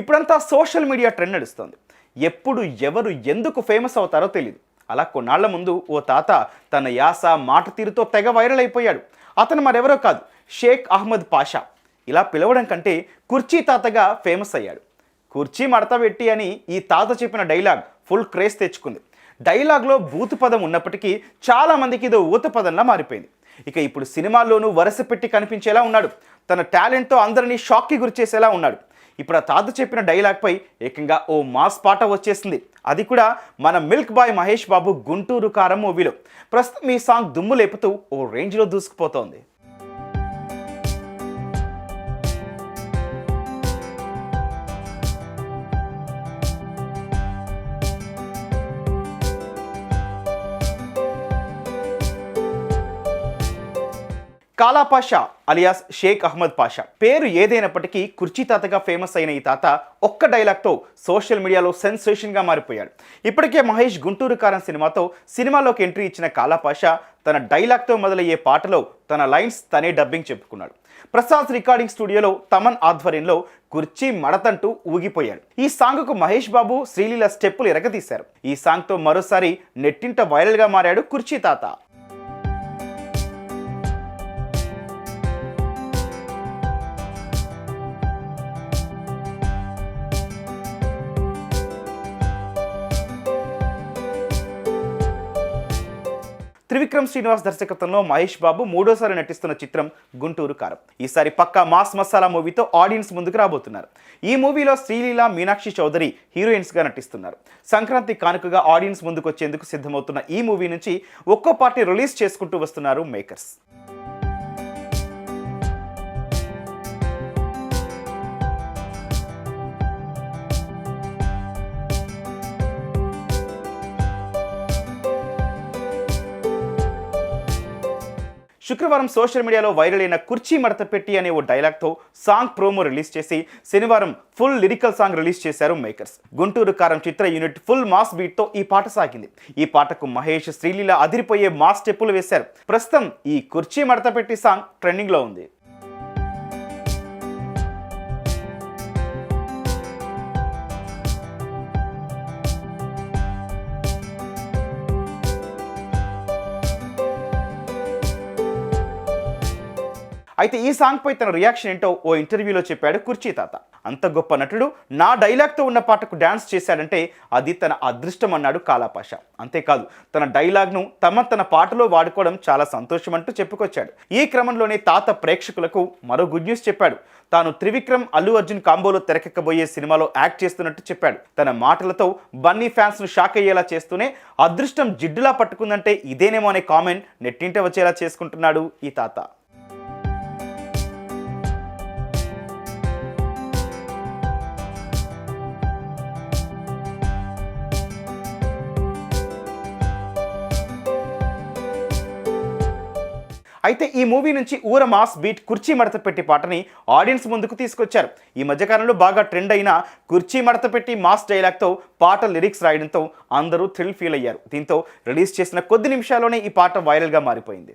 ఇప్పుడంతా social media trend నడుస్తుంది. ఎప్పుడు ఎవరు ఎందుకు ఫేమస్ అవుతారో తెలియదు అలా కొన్నాళ్ళ ముందు ఓ తాత తన యాస మాట తీరుతో తెగ వైరల్ అయిపోయాడు. అతను మరెవరో కాదు షేక్ అహ్మద్ పాషా. ఇలా పిలవడం కంటే కుర్చీ తాతగా ఫేమస్ అయ్యాడు. కుర్చీ మడత పెట్టి అని ఈ తాత చెప్పిన డైలాగ్ ఫుల్ క్రేజ్ తెచ్చుకుంది. డైలాగ్లో బూతు పదం ఉన్నప్పటికీ చాలా మందికి ఇదో ఊత పదంలా మారిపోయింది. ఇక ఇప్పుడు సినిమాల్లోనూ వరుస పెట్టి కనిపించేలా ఉన్నాడు. తన టాలెంట్తో అందరినీ షాక్కి గురిచేసేలా ఉన్నాడు. ఇప్పుడు ఆ తాత చెప్పిన డైలాగ్పై ఏకంగా ఓ మాస్ పాట వచ్చేసింది. అది కూడా మన మిల్క్ బాయ్ మహేష్ బాబు గుంటూరు కారం మూవీలో. ప్రస్తుతం ఈ సాంగ్ దుమ్ము లేపుతూ ఓ రేంజ్లో దూసుకుపోతోంది. కాలా పాషా అలియాస్ షేక్ అహ్మద్ పాషా. పేరు ఏదైనప్పటికీ కుర్చీ తాతగా ఫేమస్ అయిన ఈ తాత ఒక్క డైలాగ్తో సోషల్ మీడియాలో సెన్సేషన్గా మారిపోయాడు. ఇప్పటికే మహేష్ గుంటూరు కారం సినిమాతో సినిమాలోకి ఎంట్రీ ఇచ్చిన కాలా పాషా తన డైలాగ్తో మొదలయ్యే పాటలో తన లైన్స్ తనే డబ్బింగ్ చెప్పుకున్నాడు. ప్రసాద్ రికార్డింగ్ స్టూడియోలో తమన్ ఆధ్వర్యంలో కుర్చీ మడతంటూ ఊగిపోయాడు. ఈ సాంగ్కు మహేష్ బాబు శ్రీలీల స్టెప్పులు ఎరగదీశారు. ఈ సాంగ్తో మరోసారి నెట్టింట వైరల్గా మారాడు కుర్చీ తాత. త్రివిక్రమ్ శ్రీనివాస్ దర్శకత్వంలో మహేష్ బాబు మూడోసారి నటిస్తున్న చిత్రం గుంటూరు కారం. ఈసారి పక్కా మాస్ మసాలా మూవీతో ఆడియన్స్ ముందుకు రాబోతున్నారు. ఈ మూవీలో శ్రీలీల మీనాక్షి చౌదరి హీరోయిన్స్గా నటిస్తున్నారు. సంక్రాంతి కానుకగా ఆడియన్స్ ముందుకు వచ్చేందుకు సిద్ధమవుతున్న ఈ మూవీ నుంచి ఒక్కో పార్టీ రిలీజ్ చేసుకుంటూ వస్తున్నారు మేకర్స్. శుక్రవారం సోషల్ మీడియాలో వైరల్ అయిన కుర్చీ మడత పెట్టి అనే ఓ డైలాగ్తో సాంగ్ ప్రోమో రిలీజ్ చేసి శనివారం ఫుల్ లిరికల్ సాంగ్ రిలీజ్ చేశారు మేకర్స్. గుంటూరు కారం చిత్ర యూనిట్ ఫుల్ మాస్ బీట్తో ఈ పాట సాగింది. ఈ పాటకు మహేష్ శ్రీలీల అదిరిపోయే మాస్ స్టెప్పులు వేశారు. ప్రస్తుతం ఈ కుర్చీ మడత పెట్టి సాంగ్ ట్రెండింగ్లో ఉంది. అయితే ఈ సాంగ్ పై తన రియాక్షన్ ఏంటో ఓ ఇంటర్వ్యూలో చెప్పాడు కుర్చీ తాత. అంత గొప్ప నటుడు నా డైలాగ్తో ఉన్న పాటకు డ్యాన్స్ చేశాడంటే అది తన అదృష్టం అన్నాడు కాలాపాష అంతేకాదు తన డైలాగ్ను తమ తన పాటలో వాడుకోవడం చాలా సంతోషం అంటూ చెప్పుకొచ్చాడు. ఈ క్రమంలోనే తాత ప్రేక్షకులకు మరో గుడ్ న్యూస్ చెప్పాడు. తాను త్రివిక్రమ్ అల్లు అర్జున్ కాంబోలో తెరకెక్కబోయే సినిమాలో యాక్ట్ చేస్తున్నట్టు చెప్పాడు. తన మాటలతో బన్నీ ఫ్యాన్స్ను షాక్ అయ్యేలా చేస్తూనే అదృష్టం జిడ్డులా పట్టుకుందంటే ఇదేనేమో అనే కామెంట్ నెట్టింట వచ్చేలా చేసుకుంటున్నాడు ఈ తాత. అయితే ఈ మూవీ నుంచి ఊర మాస్ బీట్ కుర్చీ మడత పెట్టి పాటని ఆడియన్స్ ముందుకు తీసుకొచ్చారు. ఈ మధ్యకాలంలో బాగా ట్రెండ్ అయిన కుర్చీ మడత పెట్టి మాస్ డైలాగ్తో పాట లిరిక్స్ రాయడంతో అందరూ థ్రిల్ ఫీల్ అయ్యారు. దీంతో రిలీజ్ చేసిన కొద్ది నిమిషాల్లోనే ఈ పాట వైరల్గా మారిపోయింది.